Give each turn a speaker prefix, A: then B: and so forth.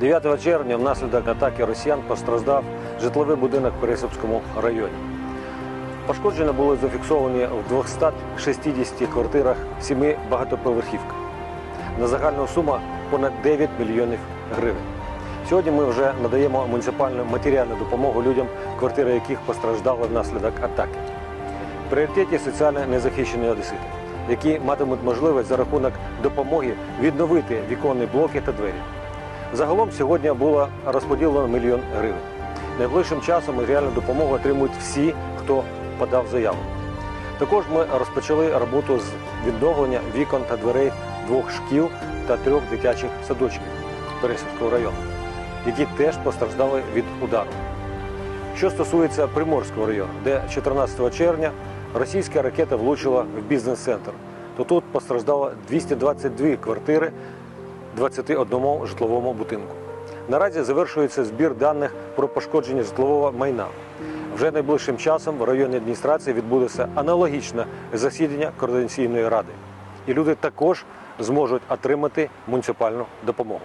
A: 9 червня внаслідок атаки росіян постраждав житловий будинок в Пересипському районі. Пошкодження були зафіксовані в 260 квартирах сіми багатоповерхівках. На загальну суму понад 9 мільйонів гривень. Сьогодні ми вже надаємо муніципальну матеріальну допомогу людям, квартири яких постраждали внаслідок атаки. В пріоритеті соціально незахищені одесити, які матимуть можливість за рахунок допомоги відновити віконні блоки та двері. Загалом сьогодні було розподілено мільйон гривень. Найближчим часом матеріальну допомогу отримують всі, хто подав заяву. Також ми розпочали роботу з відновлення вікон та дверей двох шкіл та трьох дитячих садочків Пересівського району, які теж постраждали від удару. Що стосується Приморського району, де 14 червня російська ракета влучила в бізнес-центр, то тут постраждало 222 квартири 21 житловому будинку. Наразі завершується збір даних про пошкодження житлового майна. Вже найближчим часом в районній адміністрації відбудеться аналогічне засідання координаційної ради, і люди також зможуть отримати муніципальну допомогу.